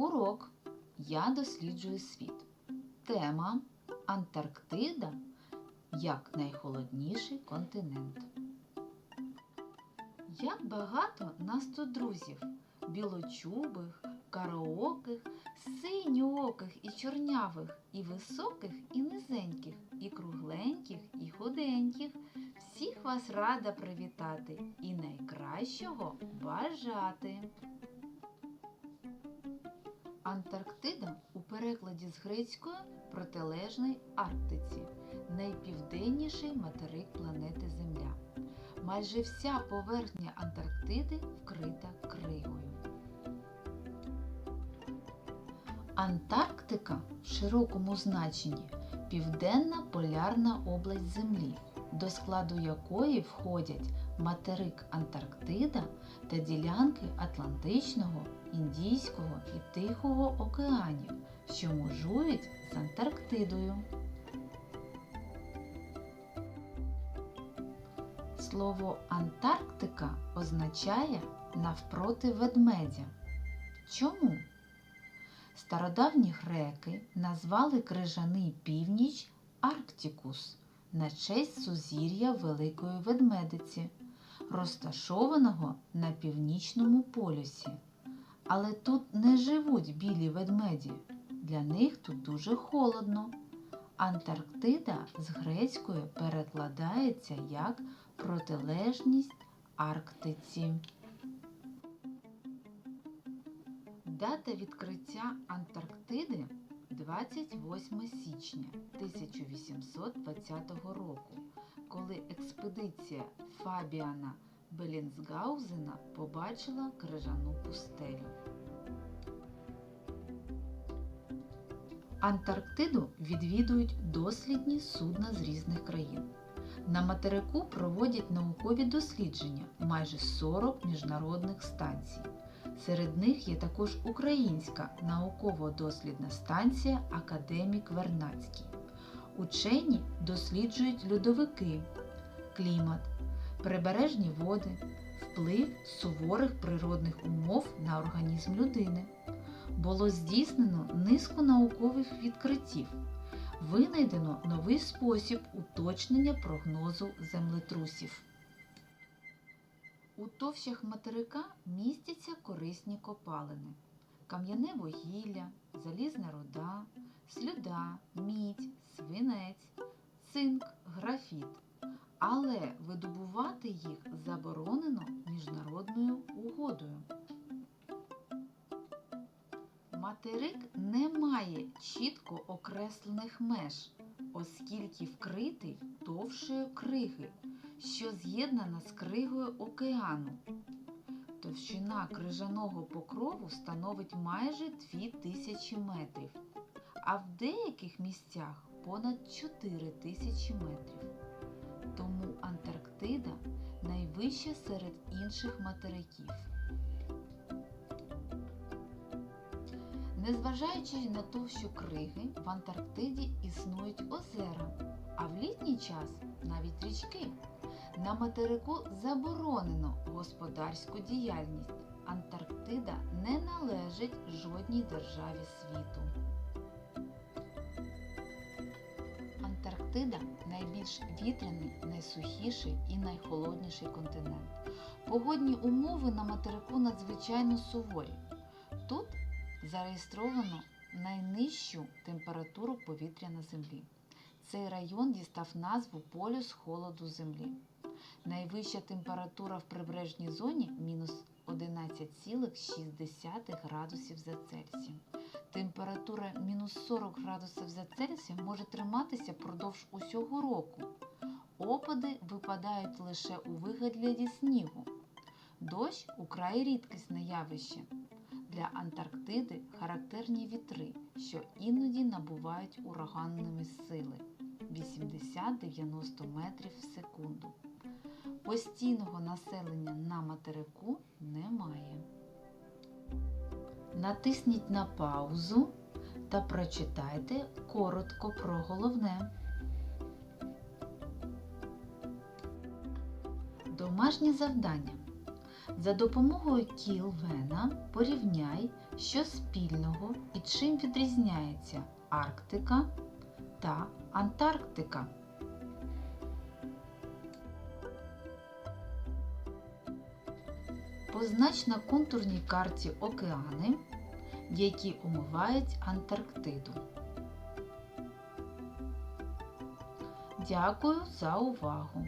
Урок Я досліджую світ. Тема Антарктида як найхолодніший континент. Як багато нас тут друзів, білочубих, караоких, синьооких і чорнявих, і високих, і низеньких, і кругленьких, і худеньких. Всіх вас рада привітати і найкращого бажати. Антарктида у перекладі з грецької протилежний Арктиці, найпівденніший материк планети Земля. Майже вся поверхня Антарктиди вкрита кригою. Антарктика в широкому значенні південна полярна область Землі, до складу якої входять материк Антарктида та ділянки Атлантичного, Індійського і Тихого океанів, що межують з Антарктидою. Слово Антарктика означає навпроти ведмедя. Чому? Стародавні греки назвали крижаний північ Арктикус на честь сузір'я Великої Ведмедиці, розташованого на північному полюсі. Але тут не живуть білі ведмеді. Для них тут дуже холодно. Антарктида з грецької перекладається як протилежність Арктиці. Дата відкриття Антарктиди 28 січня 1820 року, коли експедиція Фабіана Белінсгаузена побачила крижану пустелю. Антарктиду відвідують дослідні судна з різних країн. На материку проводять наукові дослідження майже 40 міжнародних станцій. Серед них є також українська науково-дослідна станція Академік Вернацький. Учені досліджують льодовики, клімат, прибережні води, вплив суворих природних умов на організм людини. Було здійснено низку наукових відкриттів. Винайдено новий спосіб уточнення прогнозу землетрусів. У товщах материка містяться корисні копалини, кам'яне вугілля, залізна руда, слюда, мідь, свинець, цинк, графіт. Але видобувати їх заборонено міжнародною угодою. Материк не має чітко окреслених меж, оскільки вкритий товщою криги, що з'єднана з кригою океану. Товщина крижаного покрову становить майже 2000 метрів, а в деяких місцях понад 4000 метрів. Тому Антарктида найвища серед інших материків. Незважаючи на товщу криги, в Антарктиді існують озера, а в літній час навіть річки. На материку заборонено господарську діяльність. Антарктида не належить жодній державі світу. Антарктида найбільш вітряний, найсухіший і найхолодніший континент. Погодні умови на материку надзвичайно суворі. Тут зареєстровано найнижчу температуру повітря на Землі. Цей район дістав назву полюс холоду Землі. Найвища температура в прибережній зоні мінус 11,6 градусів за Цельсієм. Температура мінус 40 градусів за Цельсієм може триматися продовж усього року. Опади випадають лише у вигляді снігу. Дощ украй рідкісне явище. Для Антарктиди характерні вітри, що іноді набувають ураганними сили 80-90 метрів в секунду. Постійного населення на материку немає. Натисніть на паузу та прочитайте коротко про головне. Домашнє завдання. За допомогою кіл Вена порівняй, що спільного і чим відрізняється Арктика та Антарктика. Познач на контурній карті океани, які омивають Антарктиду. Дякую за увагу!